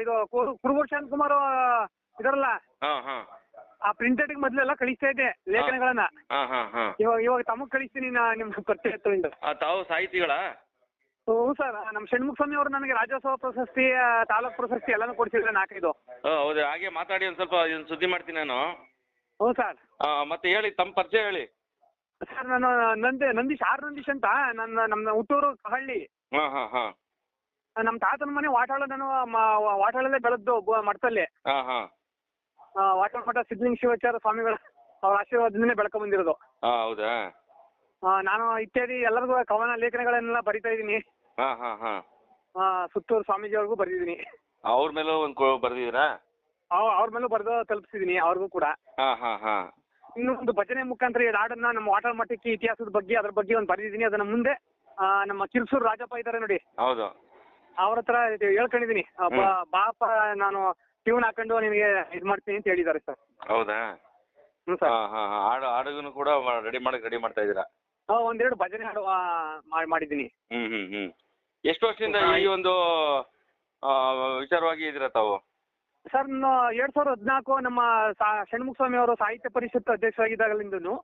ಇದು ಕುರ್ವಶಾಂತ್ ಕುಮಾರ್ ಇದರಲ್ಲ? ಆ ಪ್ರಿಂಟೆಡ್ ಮೊದ್ಲೆಲ್ಲ ಕಳಿಸ್ತಾ ಇದ್ದೆ ಲೇಖನಗಳನ್ನ. ಇವಾಗ ಇವಾಗ ತಮಗ್ ಕಳಿಸ್ತೀನಿ ನಿಮ್ ಪರಿಚಯ ಆ, ತಾವು ಸಾಹಿತಿಗಳ? ಹ್ಞೂ ಸರ್ ನಮ್ಮ ಷಣ್ಮುಖ ಸ್ವಾಮಿ ಅವರು ನನಗೆ ರಾಜ್ಯೋತ್ಸವ ಪ್ರಶಸ್ತಿ ತಾಲೂಕ್ ಪ್ರಶಸ್ತಿ ಎಲ್ಲಾನು ಕೊಡ್ಸಿದ್ರೆ ನಾಲ್ಕೈದು. ಹೌದು ಹಾಗೆ ಮಾತಾಡಿ ಒಂದ್ ಸ್ವಲ್ಪ ಸುದ್ದಿ ಮಾಡ್ತೀನಿ ನಾನು. Hmm sir. ಮತ್ತೆ ಹೇಳಿ ತಮ್ಮ ಪರಿಚಯ ಹೇಳಿ. ಸರ್ ನಾನು ನಂದಿ ನಂದೀಶ್ ಆರ್ ನಂದೀಶ್ ಅಂತ ನನ್ನ ನಮ್ಮ ಹುಟ್ಟೂರು ಕಹಳ್ಳಿ. ಹಾ ಹಾ ಹಾ. ನಮ್ಮ ತಾತನ ಮನೆ ವಾಟಾಳ ನಾನು ವಾಟಾಳಲ್ಲೇ ಬೆಳೆದ್ದು ಮಠದಲ್ಲಿ. ಹಾ ಹಾ. ಆ, ವಾಟಾಳ ಮಠ ಸಿದ್ಧಲಿಂಗ ಶಿವಾಚಾರ್ಯ ಸ್ವಾಮಿಗಳ ಅವ್ರ ಆಶೀರ್ವಾದದಿಂದನೇ ಬೆಳಕ ಬಂದಿರೋದು. ಹಾ ಹೌದಾ? ಆ, ನಾನು ಇತ್ಯಾದಿ ಎಲ್ಲರಿಗೂ ಕವನ ಲೇಖನಗಳನ್ನೆಲ್ಲ ಬರಿತಾ ಇದ್ದೀನಿ. ಹಾ ಹಾ ಹಾ. ಆ, ಸುತ್ತೂರು ಸ್ವಾಮೀಜಿ ಅವ್ರಿಗೂ ಬರೆದಿದ್ದೀನಿ. ಅವ್ರ ಮೇಲೂ ಒಂದು ಕೊ ಬರ್ದಿದ್ದೀರಾ? ಅವ್ರ ಮೇಲೂ ಬರೆದು ತಲುಪಿಸಿದ್ದೀನಿ ಅವ್ರಿಗೂ ಕೂಡ. ಹಾ ಹಾ ಹಾ. ಇನ್ನು ಒಂದು ಭಜನೆ ಮುಖಾಂತರ ಈ ಹಾಡನ್ನ ನಮ್ಮ ವಾಟಾಳ ಮಠಕ್ಕೆ ಇತಿಹಾಸದ ಬಗ್ಗೆ ಅದ್ರ ಬಗ್ಗೆ ಒಂದು ಬರೆದಿದ್ದೀನಿ. ಅದನ್ನ ಮುಂದೆ ಆ, ನಮ್ಮ ಕಿರ್ಸೂರು ರಾಜಪ್ಪ ಇದ್ದಾರೆ ನೋಡಿ. ಹೌದು. ಅವ್ರ ಹತ್ರ ಹೇಳ್ಕೊಂಡಿದೀನಿ. ಬಾಪ ನಾನು ಟ್ಯೂನ್ ಹಾಕೊಂಡು ನಿಮಗೆ ಇದು ಮಾಡ್ತೀನಿ ಅಂತ ಹೇಳಿದ್ದಾರೆ ಸರ್. ಹೌದಾ? ಹ್ಞೂ ಸರ್. ಹಾ ಹಾ ಹಾ ಹಾಡು ಹಾಡುಗೂ ಕೂಡ ರೆಡಿ ಮಾಡಕ್ ರೆಡಿ ಮಾಡ್ತಾ ಇದ್ದೀರಾ? ಒಂದೆರಡು ಭಜನೆ ಹಾಡು ಮಾಡಿದೀನಿ ಮಾಡಿದ್ದೀನಿ. ಹ್ಮ್ ಹ್ಮ್ ಹ್ಮ್. ಎಷ್ಟು ವರ್ಷದಿಂದ ಈ ಒಂದು ಆ, ವಿಚಾರವಾಗಿ ಇದ್ದೀರಾ ತಾವು? ಸರ್ ನಾನು ಎರಡ್ ಸಾವಿರದ ಹದಿನಾಲ್ಕು ನಮ್ಮ ಸಾ- ಷಣ್ಮುಖ ಸ್ವಾಮಿ ಅವರು ಸಾಹಿತ್ಯ ಪರಿಷತ್ ಅಧ್ಯಕ್ಷರಾಗಿದ್ದಾಗಲಿಂದನು